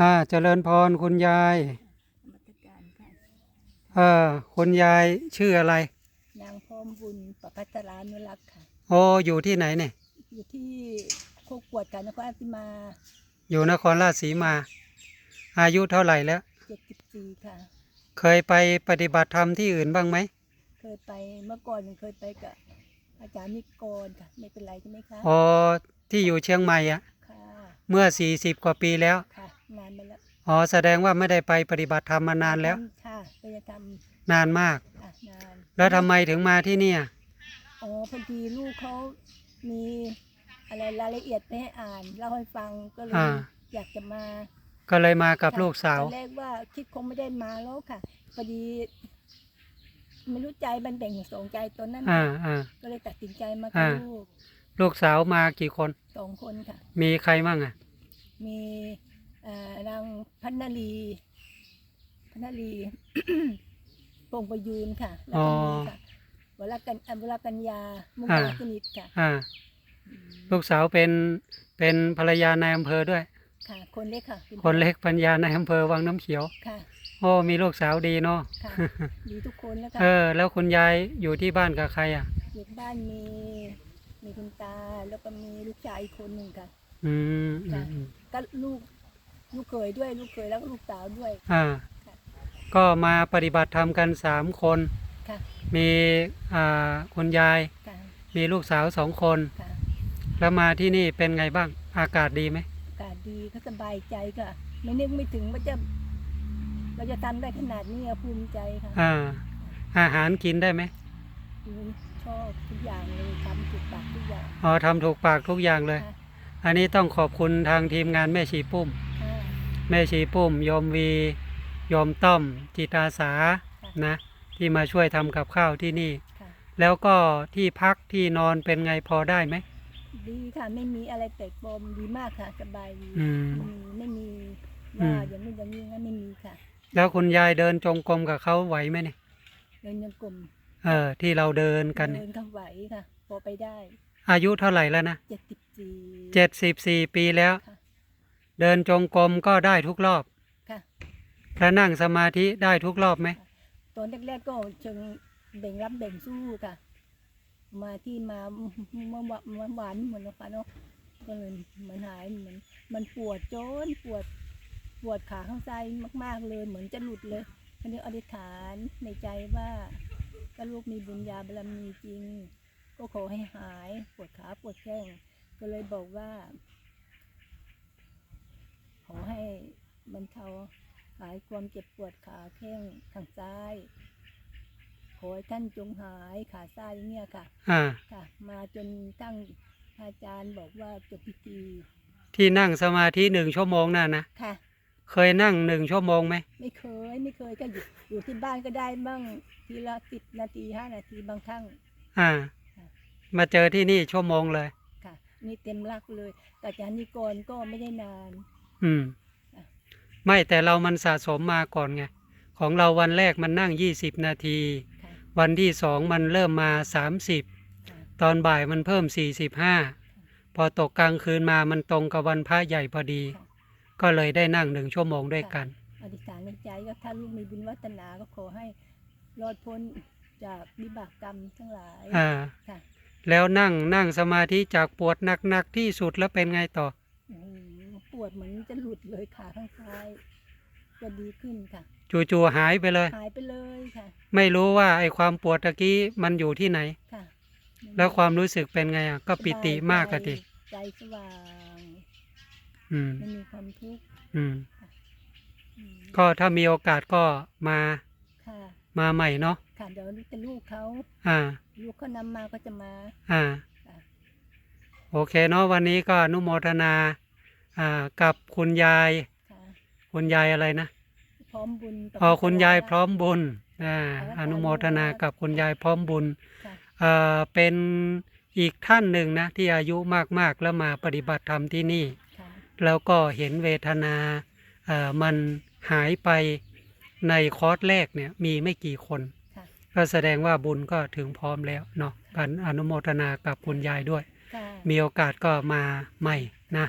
อ่าเจริญพรคุณยายมาตรการค่ะเออคุณยายชื่ออะไรนางพร้อมบุญประพัฒรานุรักษ์ค่ะ โอ้อยู่ที่ไหนเนี่ย อยู่ที่โคกกวดกันนครราชสีมาอยู่นครราชสีมา อายุเท่าไหร่แล้ว74ค่ะ เคยไปปฏิบัติธรรมที่อื่นบ้างไหม เคยไปเมื่อก่อนเคยไปกับอาจารย์นิกรค่ะ ไม่เป็นไรใช่ไหมคะ อ๋อ ที่อยู่เชียงใหม่อะ ค่ะ เมื่อ 40 กว่าปีแล้วค่ อ๋อแสดงว่าไม่ได้ไปปฏิบัติธรรมมานานแล้ว ค่ะไปทนานมากำอะนานแล้วทำไมถึงมาที่เนี่ย อ๋อพอดีลูกเขามีอะไรรายละเอียดไปให้อ่านเล่าให้ฟังก็เลยอ่า อยากจะมาก็เลยมากับค่ะลูกสาว ตอนแรกว่าคิดคงไม่ได้มาแล้วค่ะพอดีไม่รู้ใจมันแบ่งสองใจตอนนั้น อ่าอ่า ก็เลยตัดสินใจมาอ่ากับลูกลูกสาวมากี่คน สองคนค่ะ มีใครมั่งอะ มีเอ่อ นางพันนาลีพันนาลีปงประยูนค่ะแล้วก็มีค่ะวรกันอัวรกัญญา มุกอ่าดาสนิทค่ะอ่าลูกสาวเป็นเป็นภรรยานายอำเภอด้วย ค่ะ คนเล็กค่ะป็คนเล็กปัญญานายอำเภอวังน้ำเขียว ค่ะ โอ้มีลูกสาวดีเนาะค่ะดีทุกคนแล้วค่ะเออ แล้วคุณยายอยู่ที่บ้านกับใครอะ อยู่บ้านมีมีคุณตาแล้วก็มีลูกชายอีกคนหนึ่งค่ะ อืมอืค่ะมอืมก็ลูก ลูกเขยด้วยลูกเขยแล้วก็ลูกสาวด้วย อ่าค่ะก็มาปฏิบัติธรรมกันสามคน ค่ะ มีอ่าคุณยาย ค่ะมีลูกสาวสองคน ค่ะแล้วมาที่นี่เป็นไงบ้าง อากาศดีไหม อากาศดีก็สบายใจค่ะ ไม่นึกไม่ถึงว่าจะ เราจะทำได้ขนาดนี้อะภูมิใจค่ะอ่า อาหารกินได้ไหมอืมชอบทุกอย่างเลยทำถูกปากทุกอย่าง อ๋อทำถูกปากทุกอย่างเลย ค่ะ อันนี้ต้องขอบคุณทางทีมงานแม่ชีปุ้มค่ะ แม่ชีปุ้มโยมวีโยมต้อมจิตอาสาค่ะนะที่มาช่วยทำกับข้าวที่นี่ค่ะแล้วก็ที่พักที่นอนเป็นไงพอได้ไหม ดีค่ะ ไม่มีอะไรแปลกปลอมดีมากค่ะสบายดีอืมไม่มีอืว่ามอย่างนู้นอย่างนี้นะไม่มีค่ะ แล้วคุณยายเดินจงกรมกับเขาไหวไหมเนี่ยเดินยังกลมเออ ที่เราเดินกันเนี่ยเดินเข้าไหวค่ะพอไปได้ อายุเท่าไหร่แล้วนะเจ็ดสิบสี่เจ็ดสิบสี่ปีแล้วค่ะ เดินจงกรมก็ได้ทุกรอบค่ะแล้วนั่งสมาธิได้ทุกรอบไหมตอนแรกๆก็เชิงเบ่งรับเบ่งสู้ค่ะ มาที่มาเมื่อวานเมื่อวานเหมือนนะคะเนาะก็เลยเหมือนหายเหมือนมันปวดจนปวดปวดขาข้างซ้ายมาก ๆเลย เหมือนจะหลุดเลยทีนี้อธิษฐานในใจว่าก็ลูกมีบุญญาบารมีจริง ก็ขอให้หายปวดขาปวดแข้งก็เลยบอกว่า ขอให้บรรเทาหายความเจ็บปวดขาแข้งทางซ้าย ขอให้ท่านจงหายขาซ้ายเนี่ยค่ะ อ่า ค่ะ มาจนตั้งอาจารย์บอกว่าจบพิธีที่นั่งสมาธิหนึ่งชั่วโมงน่ะนะ ค่ะ เคยนั่งหนึ่งชั่วโมงไหม ไม่เคยไม่เคยก็อยู่อยู่ที่บ้านก็ได้บ้างทีละสิบนาทีห้านาทีบางครั้ง อ่าค่ะมาเจอที่นี่ชั่วโมงเลย ค่ะ นี่เต็มรักเลย แต่อาจารย์นิกรก็ไม่ได้นาน อืมอะไม่แต่เรามันสะสมมาก่อนไง ของเราวันแรกมันนั่งยี่สิบนาทีค่ะวันที่สองมันเริ่มมาสามสิบค่ะตอนบ่ายมันเพิ่มสี่สิบห้าพอตกกลางคืนมามันตรงกับวันพระใหญ่พอดีค่ะก็เลยได้นั่งหนึ่งชั่วโมงด้วยกัน อธิษฐานในใจก็ถ้าลูกมีบุญวัฒนาก็ขอให้รอดพ้นจากวิบากกรรมทั้งหลายอ่าค่ะแล้วนั่งนั่งสมาธิจากปวดหนักๆที่สุดแล้วเป็นไงต่อโอ้โหปว ดเหมือนจะหลุดเลยขาข้างซ้ายจะดีขึ้นค่ะจู่ๆหายไปเลย หายไปเลยค่ะ ไม่รู้ว่าไอ้ความปวดตะกี้มันอยู่ที่ไหน ค่ะ แล้วความรู้สึกเป็นไงอะก็ปิติมากอะทีใจสว่างอืมไม่มีความทุกข์อืมอืม ก็ถ้ามีโอกาสก็มาค่ะมาใหม่เนาะค่ะเดี๋ยวจะลูกเขาอ่า ลูกเขานำมาก็จะมา อ่าค่ะโอเคเนาะวันนี้ก็อนุโมทนา อ่ากับคุณยาย ค่ะคุณยายอะไรนะพร้อมบุญอ๋อคุณยายพร้อมบุญอ่าอนุโมทนากับคุณยายพร้อมบุญค่ะอ่าเป็นอีกท่านหนึ่งนะที่อายุมากๆแล้วมาปฏิบัติธรรมที่นี่ ค่ะแล้วก็เห็นเวทนาเอ่อมันหายไปในคอร์สแรกเนี่ยมีไม่กี่คน ค่ะก็แสดงว่าบุญก็ถึงพร้อมแล้วเนาะกันอนุโมทนากับคุณยายด้วย ค่ะมีโอกาสก็มาใหม่นะ